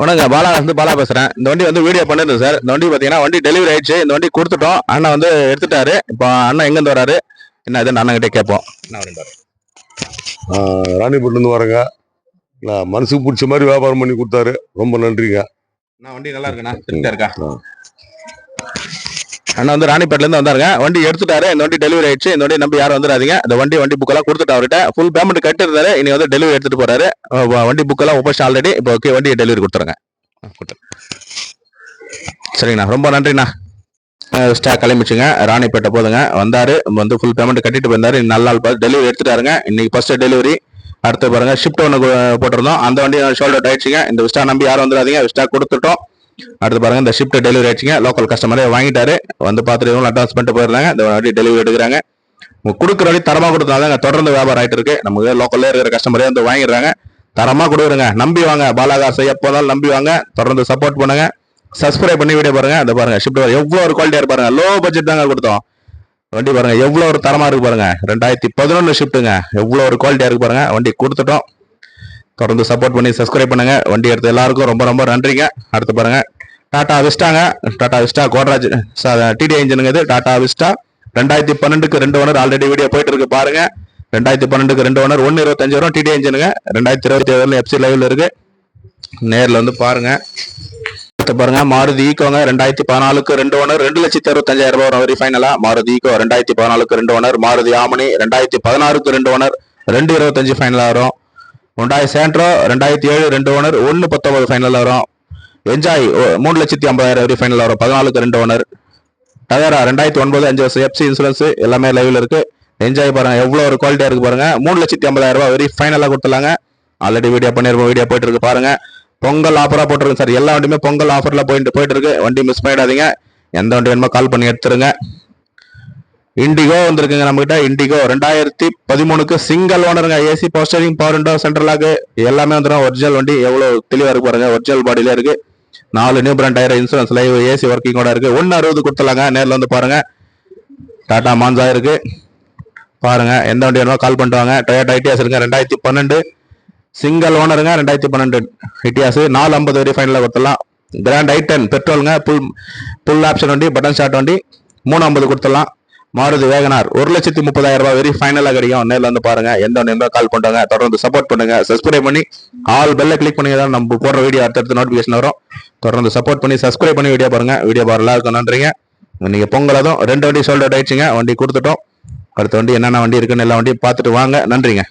வணக்கம் பாலா வந்து பாலா பேசுறேன். இந்த வண்டி வந்து வீடியோ பண்ணிருந்தேன் சார் இந்த வண்டி பாத்தீங்கன்னா வண்டி டெலிவரி ஆயிடுச்சு. இந்த வண்டி கொடுத்துட்டோம். அண்ணன் வந்து எடுத்துட்டாரு. இப்போ அண்ணன் எங்க இருந்து வராரு? என்ன இது அண்ணன் கிட்டே கேட்போம் ராணிப்பட்டிலேருந்து வரேங்க. நான் மனசுக்கு பிடிச்ச மாதிரி வியாபாரம் பண்ணி கொடுத்தாரு. ரொம்ப நன்றிங்க. நான் வண்டி நல்லா இருக்குண்ணா. இருக்கா? அண்ணா வந்து ராணிப்பேட்லேருந்து வந்தாருங்க. வண்டி எடுத்துட்டாரு. இந்த வண்டி டெலிவரி ஆயிடுச்சு. இந்த வண்டி நம்பி யாரும் வந்துடாதீங்க. இந்த வண்டி வண்டி புக்கெல்லாம் கொடுத்துட்டு அவர்கிட்ட ஃபுல் பேமெண்ட் கட்டிருந்தாரு இனி வந்து டெலிவரி எடுத்துட்டு போறாரு. வண்டி புக்கெல்லாம் ஒப்போஸ் ஆல்ரெடி இப்போ ஓகே வண்டி டெலிவரி கொடுத்துருங்க. சரிங்கண்ணா. ரொம்ப நன்றிண்ணா. ஸ்டாக் கிளம்பிச்சுங்க. ராணிப்பேட்டை போதுங்க. வந்தாரு. வந்து ஃபுல் பேமெண்ட் கட்டிட்டு போயிருந்தாரு. இன்னும் நல்ல நாள் பார்த்து டெலிவரி எடுத்துட்டாருங்க. இன்னைக்கு ஃபர்ஸ்ட் டெலிவரி அடுத்து பாருங்க ஷிஃப்ட் ஒன்று போட்டிருந்தோம். அந்த வண்டி ஷோல்டர் ஆயிடுச்சுங்க. இந்த விஸ்டா நம்பி யாரும் வந்துடாதீங்க. விஸ்டா கொடுத்துட்டோம். அடுத்து பாருங்க இந்த ஷிஃப்ட் டெலிவரி ஆயிடுச்சுங்க. லோக்கல் கஸ்டமரே வாங்கிட்டாரு. வந்து பார்த்துட்டு இவங்களும் அட்வான்ஸ் பண்ணிட்டு போயிருந்தாங்க இந்த வண்டி டெலிவரி எடுக்கிறாங்க. கொடுக்குற வழி தரமாக கொடுத்தாங்க தொடர்ந்து வியாபாரம் ஆயிட்டு இருக்கு. நமக்கு லோக்கல்ல இருக்கிற கஸ்டமரே வந்து வாங்கிடுறாங்க. தரமாக கொடுக்குறங்க. நம்பி வாங்க. பாலாகாசை எப்போதாலும் நம்பி வாங்க. தொடர்ந்து சப்போர்ட் பண்ணுங்க. சப்ஸ்கிரைப் பண்ணி வீடியோ பாருங்க. அந்த பாருங்க ஷிஃப்ட் எவ்வளோ ஒரு குவாலிட்டியாக பாருங்க. லோ பட்ஜெட் தாங்க கொடுத்தோம். வண்டி பாருங்க எவ்வளோ ஒரு தரமாக இருக்கு பாருங்க. ரெண்டாயிரத்தி பதினொன்று ஷிஃப்ட்டுங்க எவ்வளோ ஒரு குவாலிட்டியாக இருக்கு பாருங்க. வண்டி கொடுத்துட்டோம். தொடர்ந்து சப்போர்ட் பண்ணி சப்ஸ்கிரைப் பண்ணுங்க. வண்டி எடுத்த எல்லாருக்கும் ரொம்ப ரொம்ப நன்றிங்க. அடுத்து பாருங்க. டாடா விஸ்டாங்க டாடா விஸ்டா கோட்ராஜ் டிடி இன்ஜினுங்க இது. டாடா விஸ்டா ரெண்டாயிரத்தி பன்னெண்டுக்கு ரெண்டு ஓனர் ஆல்ரெடி வீடியோ போயிட்டு இருக்கு பாருங்க. ரெண்டாயிரத்தி பன்னெண்டுக்கு ரெண்டு ஓனர் ஒன்று இருபத்தஞ்சு வரும் டிடி இன்ஜினுங்க ரெண்டாயிரத்தி இருபத்தி ஏழுல எஃப்சி லைவ்ல இருக்கு. நேரில் வந்து பாருங்க. அடுத்து பாருங்க மாருதி ஈகோங்க ரெண்டாயிரத்தி பதினாலுக்கு ரெண்டு ஓனர் ரெண்டு லட்சத்தி அறுபத்தஞ்சாயிரம் ரூபாய் வரும் ஃபைனலா மாருதி ஈகோ ரெண்டாயிரத்தி பதினாலுக்கு ரெண்டு ஓனர் மாருதி ஆமணி ரெண்டாயிரத்தி பதினாறுக்கு ரெண்டு ஓனர் ரெண்டு இருபத்தஞ்சு ஃபைனலாக வரும். ஹுண்டாய் சேண்ட்ரோ ரெண்டாயிரத்தி ஏழு ரெண்டு ஓனர் ஒன்று பத்தொன்பது ஃபைனல் வரும். என்ஜாய் மூணு லட்சத்தி ஐம்பதாயிரம் வரை ஃபைனல் வரும். பதினாலுக்கு ரெண்டு ஓனர் டவேரா ரெண்டாயிரத்தி ஒன்பது அஞ்சு வருஷம் எஃப்சி இன்சூரன்ஸ் எல்லாமே லைவ்ல இருக்கு. என்ஜாய் பாருங்க எவ்வளோ ஒரு குவாலிட்டியா இருக்கு பாருங்க. மூணு லட்சத்தி ஐம்பதாயிரம் ரூபாய் வெரி ஃபைனலாக கொடுத்துலாங்க ஆல்ரெடி வீடியோ பண்ணிருப்போம் வீடியோ போயிட்டு இருக்கு பாருங்க. பொங்கல் ஆஃபரா போட்டிருக்கு சார் எல்லா வண்டியுமே பொங்கல் ஆஃபர்ல போயிட்டு போயிட்டு இருக்கு. வண்டி மிஸ் பண்ணிடாதீங்க. எந்த வண்டி வேணுமோ கால் பண்ணி எடுத்துருங்க. இண்டிகோ வந்திருக்குங்க நம்ம கிட்ட இண்டிகோ ரெண்டாயிரத்தி பதிமூணுக்கு சிங்கிள் ஓனருங்க ஏசி போஸ்டரிங் பவர் விண்டோ சென்ட்ரலாக்கு எல்லாமே வந்துடும் ஒரிஜினல் வண்டி எவ்வளோ தெளிவாக இருக்கு பாருங்க. ஒரிஜினல் பாடியில இருக்குது நாலு new brand tyre insurance live AC ஒர்க்கிங்கோட இருக்கு. ஒன்று அறுபது கொடுத்துலாங்க நேரில் வந்து பாருங்க. டாடா மான்சா இருக்கு. பாருங்க. எந்த வண்டி வேணுமோ கால் பண்ணிட்டு வாங்க. டொயோட்டா ஐடியாஸ் இருங்க ரெண்டாயிரத்தி பன்னெண்டு. சிங்கிள் ஓனருங்க ரெண்டாயிரத்தி பன்னெண்டு. ஐடியாஸ் நாலு ஐம்பது வரை ஃபைனலாக கொடுத்துடலாம். கிராண்ட் ஐ டென் பெட்ரோலுங்க புல் புல் ஆப்ஷன் வண்டி பட்டன் ஷாட் வண்டி. மூணு ஐம்பது கொடுத்துடலாம். மாருதி வேகனார் ஒரு லட்சத்தி முப்பதாயிரம் ரூபாய் வெரி ஃபைனலாக கிடைக்கும். நேரில் வந்து பாருங்க. எந்த ஒன்று கால் பண்ணுங்க தொடர்ந்து சப்போர்ட் பண்ணுங்க. சப்ஸ்கிரைப் பண்ணி ஆல் பெல்ல கிளிக் பண்ணி தான் நம்ம போடுற வீடியோ அடுத்தடுத்து நோட்டிஃபிகேஷன் வரும். தொடர்ந்து சப்போர்ட் பண்ணி சப்ஸ்கிரைப் பண்ணி வீடியோ பாருங்க. வீடியோ பாரு எல்லாருக்கும் நன்றிங்க. நீங்கள் பொங்கல் அதுவும் ரெண்டு வண்டி சோல்ட் அவுட் ஆயிடுச்சுங்க. வண்டி கொடுத்துட்டோம். அடுத்த வண்டி என்னென்ன வண்டி இருக்குன்னு எல்லா வண்டியும் பார்த்துட்டு வாங்க. நன்றிங்க.